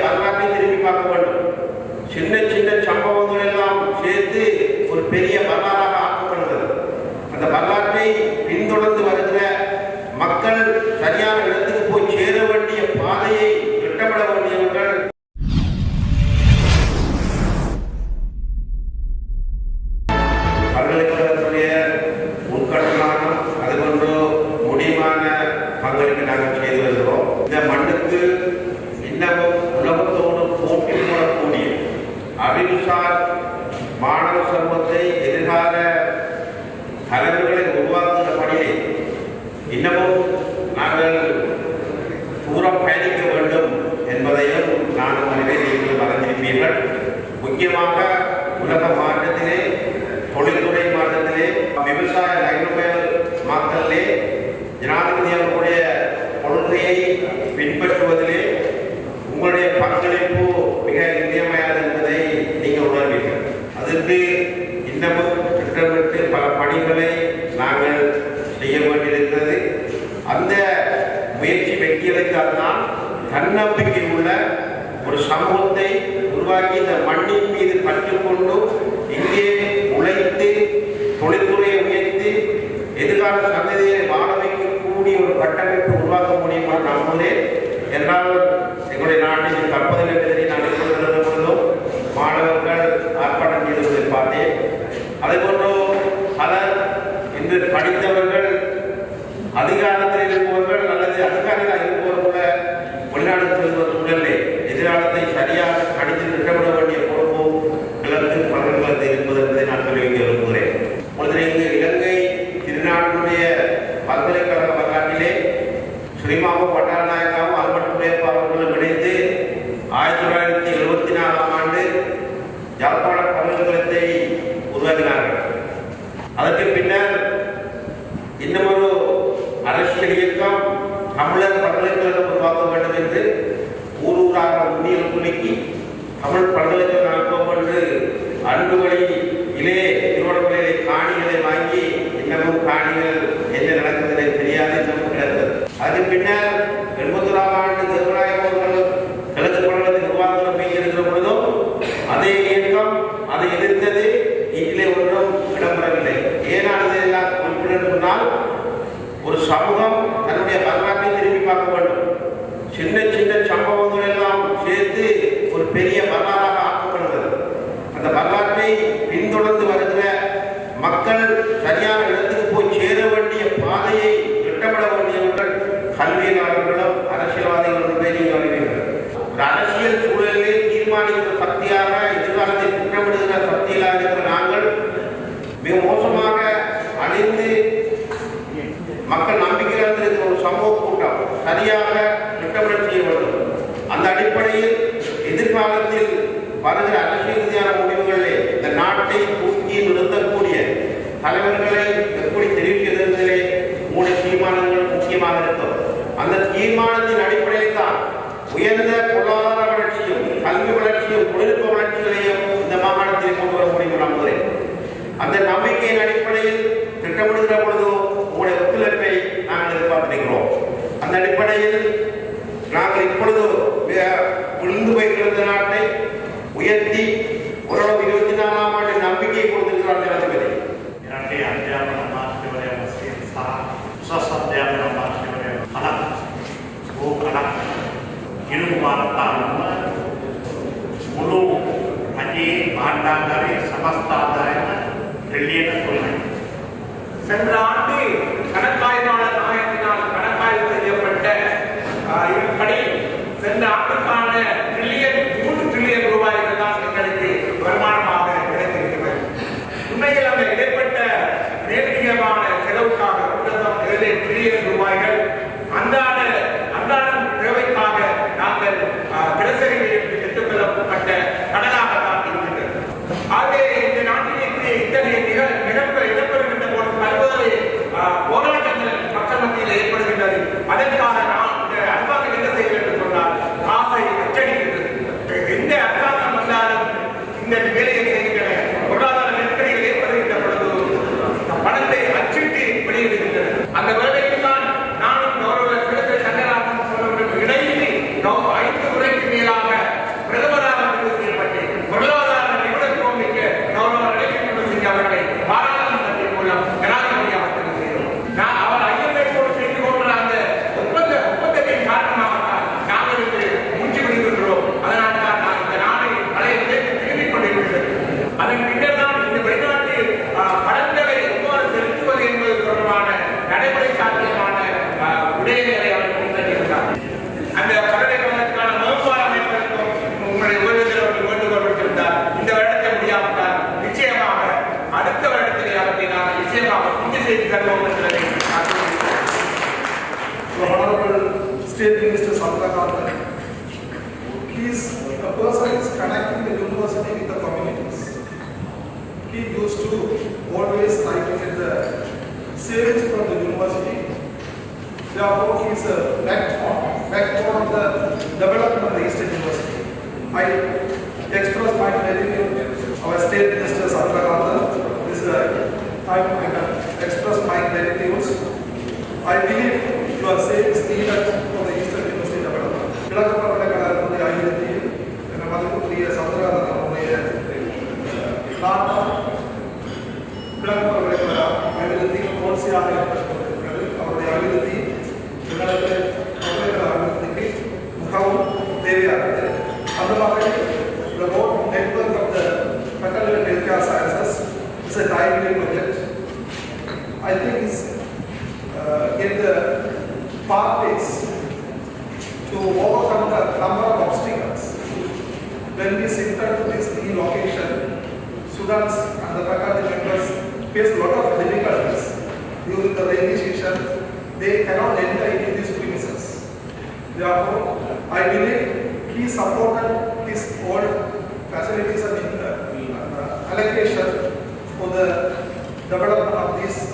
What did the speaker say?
வரலாற்றை திரும்பி பார்க்க வேண்டும். சின்ன சின்ன சம்பவங்கள் எல்லாம் சேர்த்து ஒரு பெரிய வரலாறு ஆக்கப்படுகிறது அந்த வரலாற்றை பின்தொடர்ந்து வருகிற மக்கள் சரியான இடத்துக்கு போய் சேர வேண்டிய பாதையை திட்டமிட வேண்டியவர்கள் பல்கலைக்கழகத்துடைய உட்கட்டணம் அது கொண்டு முடிவான பங்களிப்பு நாங்கள் செய்து வருகிறோம் இந்த மண்ணுக்கு இன்னமும் உலகத்தோடு போட்டி போடக்கூடிய அறிவுசார் மாணவ சமூகத்தை எதிர்கால தலைவர்களை உருவாக்குகிற பணியை இன்னமும் நாங்கள் தூரம் பயணிக்க வேண்டும் என்பதையும் நானும் அறிவேன் நீங்கள் மறந்திருப்பீர்கள் முக்கியமாக உலக மாற்றத்திலே தொழில்துறை மாற்றத்திலே விவசாய நகர்மையல் மாற்றத்திலே ஜனாதிபதி அவர்களுடைய கொள்கையை பின்பற்றுவதிலே உங்களுடைய பங்களிப்பு மிக இன்றியமையாது என்பதை நீங்கள் உணர்வீர்கள். அதற்கு இன்னமும் திட்டமிட்டு பல பணிகளை நாங்கள் செய்ய வேண்டியிருக்கிறது. அந்த முயற்சி வெற்றியளித்தால்தான் தன்னம்பிக்கை உள்ள ஒரு சமூகத்தை உருவாக்கி இந்த மண்ணின் மீது கற்றுக்கொண்டு இங்கே உழைத்து தொழில்துறையை உயர்த்தி எதிர்கால கட்டமைப்பு உருவாக்க முடியும் என்று நம்புகிறேன் என்றால் எங்களுடைய நாட்டின் கற்பதில் என்பதை நான் எப்பொழுது பொழுதும் மாணவர்கள் ஆர்ப்பாட்டம் செய்திருப்பதை பார்த்தேன் அதே போன்று பலர் இன்று படித்தவர்கள் அதிகாரத்தில் தமிழ் பல்கலைக்கழகம் அனுப்ப என்று அன்புகளை இலே திருவண்ணாமலையிலே காணிகளை வாங்கி இன்னமும் காணிகள் என்ன நடக்குது எனக்கு தெரியாது இன்னமும் கிடந்தது அது பின்னர் எண்பத்தோராம் ஆண்டு தேவநாயகம் அவர்கள் கிழக்கு பல்கலைக்கழக நிர்வாகம் இருக்கிற பொழுதும் அதே இயக்கம் அதை எதிர்த்தது இதிலே ஒன்றும் இடம்பெறவில்லை. ஏனானது எல்லாம் குறிப்பிடன்னால் ஒரு சமூகம் தன்னுடைய வரலாற்றை திரும்பி பார்க்க வேண்டும் சின்ன சின்ன சம்பவங்கள் எல்லாம் சேர்த்து ஒரு பெரிய வரலாறாக ஆக்கப்படுகிறது அந்த வரலாற்றை பின்தொடர்ந்து வருகிற மக்கள் சரியான இடத்துக்கு போய் சேர வேண்டிய பாதையை திட்டமிட வேண்டியவர்கள் கல்வியாளர்களும் அரசியல்வாதிகளும் என்பதை அறிவீர்கள் ஒரு அரசியல் சூழலிலே தீர்மானிக்கிற சக்தியாக எதிர்காலத்தை திட்டமிடுகிற சக்தியாக இருக்கிற நாங்கள் மிக மோசமாக அழிந்து மக்கள் நம்பிக்கையில் இருக்கிற ஒரு சமூக கூட்டம் சரியாக திட்டமிட செய்ய வேண்டும் அந்த அடிப்படையில் எதிர்காலத்தில் வருகிற அரசியல் ரீதியான முடிவுகளிலே இந்த நாட்டை தூக்கி நிறுத்தக்கூடிய தலைவர்களை எப்படி தெரிவிக்கிறது என்பதிலே உங்களுடைய தீர்மானங்கள் முக்கியமாக இருக்கும். அந்த தீர்மானத்தின் அடிப்படையில் தான் உயர்ந்த பொருளாதார வளர்ச்சியும் கல்வி வளர்ச்சியும் தொழில்நுட்ப வளர்ச்சிகளையும் இந்த மாகாணத்தில் கொண்டு வர முடியும் நம்புகிறேன் அந்த நம்பிக்கையின் அடிப்படையில் திட்டமிடுகிற பொழுது உங்களுடைய ஒத்துழைப்பை நாங்கள் எதிர்பார்த்திருக்கிறோம். அந்த அடிப்படையில் நாங்கள் இப்பொழுது விழுந்து போய் கிடந்த நாட்டை உயர்த்தி ஓரளவு இருபத்தி நாலாம் ஆண்டு நம்பிக்கையை கொடுத்திருக்கிறார் ஜனாதிபதி. எனவே அந்தியாவன மாற்றியவரே முஸ்லீம் சுவசந்தியாவன மாற்றியவரே கணக்கு ஓ கணக்கு இரு வாரத்தாலும் முழு அஜே மாண்டாந்தாரே சமஸ்தாந்தாரே டெல்லியில சென்ற ஆண்டு கணக்காய்வாளர் is a person is connecting the university with the communities. He used to always try to get the savings from the university. Therefore, he is a backbone, backbone of the development of the Eastern University. I pathways to overcome the number of obstacles. When we enter to this new location, students and the faculty members face a lot of difficulties during the rainy season. They cannot enter into these premises. Therefore, I believe he supported his old facilities and uh, allocation for the development of these